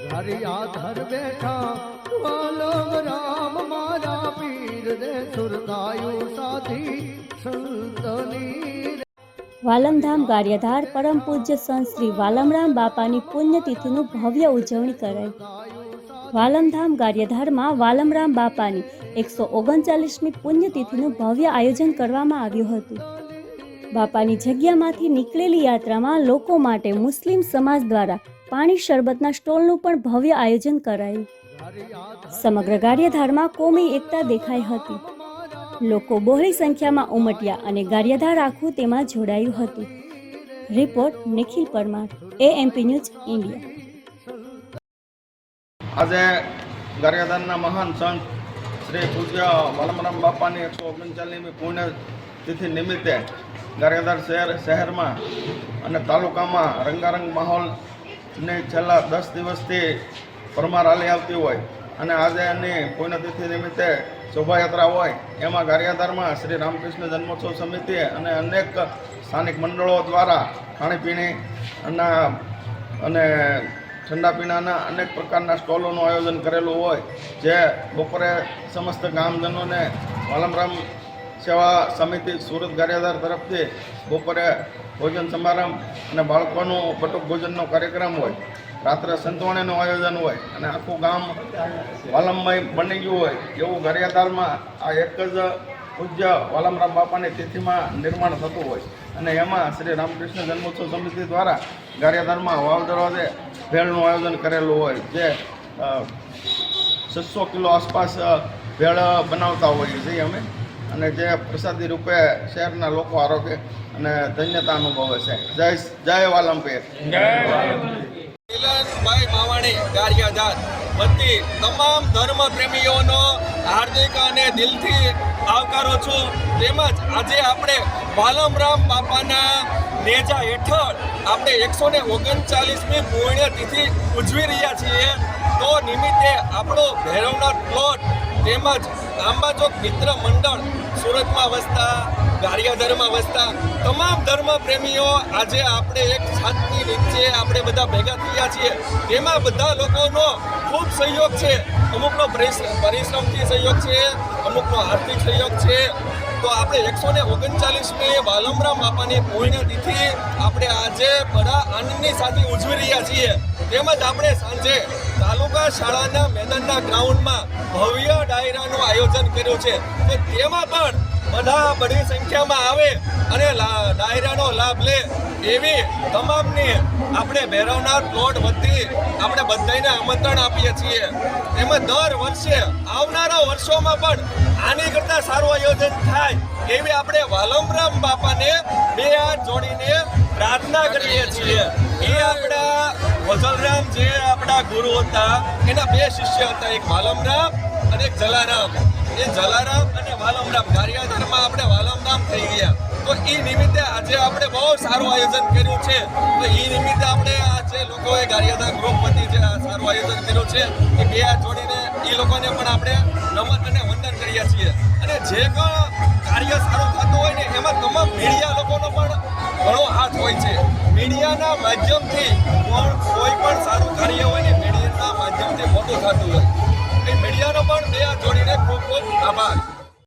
ધર બેઠા વાલમ રામ, મારા પીર રે સુરતાયુ સાથી, સંતની વાલમધામ ગારિયાધાર પરમ પૂજ્ય સંત શ્રી વાલમરામ બાપાની પુણ્યતિથિનું ભવ્ય ઉજવણી કરાઈ. વાલમધામ ગારિયાધારમાં વાલમરામ બાપાની એકસો ઓગણચાલીસમી પુણ્યતિથિનું ભવ્ય આયોજન કરવામાં આવ્યું હતું. બાપાની જગ્યામાંથી નીકળેલી યાત્રામાં લોકો માટે મુસ્લિમ સમાજ દ્વારા પાણી શરબતના સ્ટોલનું પણ ભવ્ય આયોજન કરાયું. સમગ્ર ગારિયાધારમાં કોમી એકતા દેખાઈ હતી. લોકો બહોળી સંખ્યામાં ઉમટ્યા અને ગારિયાધાર આખું તેમાં જોડાયું હતું. Report Nikhil Parmar AMP news India આજે ગારિયાધારના મહાન સંત શ્રી પૂજ્ય વલમરામ બાપાની એકસો ઓગણચાલીસમી પુણ્યતિથિ નિમિત્તે ગારિયાધાર શહેર શહેરમાં અને તાલુકામાં રંગારંગ માહોલની છેલ્લા દસ દિવસથી પરમાર હાલી આવતી હોય અને આજે એની પુણ્યતિથિ નિમિત્તે શોભાયાત્રા હોય, એમાં ગારિયાધારમાં શ્રી રામકૃષ્ણ જન્મોત્સવ સમિતિ અને અનેક સ્થાનિક મંડળો દ્વારા ખાણીપીણી અને અને ઠંડા પીણાના અનેક પ્રકારના સ્ટોલોનું આયોજન કરેલું હોય, જે બપોરે સમસ્ત ગામજનોને વાલમરામ સેવા સમિતિ સુરત ગારિયાધાર તરફથી બપોરે ભોજન સમારંભ અને બાળકોનું બટુક ભોજનનો કાર્યક્રમ હોય, રાત્રે સંતવાણીનું આયોજન હોય, અને આખું ગામ વાલમમય બની ગયું હોય, એવું ગરિયાદારમાં આ એક જ પૂજ્ય વાલમરામ બાપાની તિથિમાં નિર્માણ થતું હોય. અને એમાં શ્રી રામકૃષ્ણ જન્મોત્સવ સમિતિ દ્વારા ગારિયાધારમાં વાવ દરવાજે ભેળનું આયોજન કરેલું હોય, જે છસો કિલો આસપાસ ભેળ બનાવતા હોઈએ છીએ અમે. અને જે પ્રસાદી રૂપે શહેરના લોકો આરોગ્ય અને ધન્યતા અનુભવે છે. જય જય વાલમપીર મિલનભાઈ માવાણી ગારિયાધાર વતી તમામ ધર્મ પ્રેમીઓનો હાર્દિક અને દિલથી આવકારો છું. તેમજ આજે આપણે વાલમરામ બાપાના નેજા હેઠળ આપણે એકસો ને ઓગણચાલીસમી પુણ્યતિથિ ઉજવી રહ્યા છીએ. તો નિમિત્તે આપણો ભૈરવનાથ પ્લોટ તેમજ આંબાચોક મિત્ર મંડળ સુરતમાં વસતા, ગારિયાધારમાં વસતા તમામ ધર્મ પ્રેમીઓ આજે આપણે એક છાતની નીચે આપણે બધા ભેગા થયા છીએ. તેમાં બધા લોકોનો ખૂબ સહયોગ છે. અમુકનો પરિશ્રમથી સહયોગ છે, અમુકનો આર્થિક સહયોગ છે. તો આપણે એકસો ને ઓગણચાલીસમી વાલમરામ બાપાની પુણ્યતિથિ આપણે આજે બધા આનંદની સાથે ઉજવી રહ્યા છીએ. તેમજ આપણે સાંજે તાલુકા શાળાના મેદાનના ગ્રાઉન્ડમાં ભવ્ય ડાયરાનું આયોજન કર્યું છે તો તેમાં પણ બધા બધી સંખ્યામાં આવે અને ડાયરાનો લાભ લે એવી તમામની આપણે ભેરવનાર પ્લોટ વતી આપણે બધાને આમંત્રણ આપીએ છીએ. એમાં દર વર્ષે આવનારા વર્ષોમાં પણ આની કરતાં સારું આયોજન થાય એવી આપણે વાલમરામ બાપાને બે હાથ જોડીને પ્રાર્થના કરીએ છીએ. એ આપણા વસલરામ જે આપણા ગુરુ હતા, એના બે શિષ્ય હતા, એક વાલમરામ અને એક જલારામ. એ જલારામ અને વાલમરામ ગારિયાધારમાં આપણે વાલમરામ થઈ ગયા. તો એ નિમિત્તે આજે આપણે બહુ સારું આયોજન કર્યું છે. તો એ નિમિત્તે આપણે આ જે લોકોએ ગારિયાધાર ગ્રુપ વતી જે સારું આયોજન કર્યું છે, એ બે હાથ જોડીને એ લોકોને પણ આપણે નમન અને વંદન કરીએ છીએ. અને જે પણ કાર્ય સારું થતું હોય ને, એમાં તમામ મીડિયા લોકોનો પણ ઘણો હાથ હોય છે. મીડિયાના માધ્યમથી પણ કોઈ પણ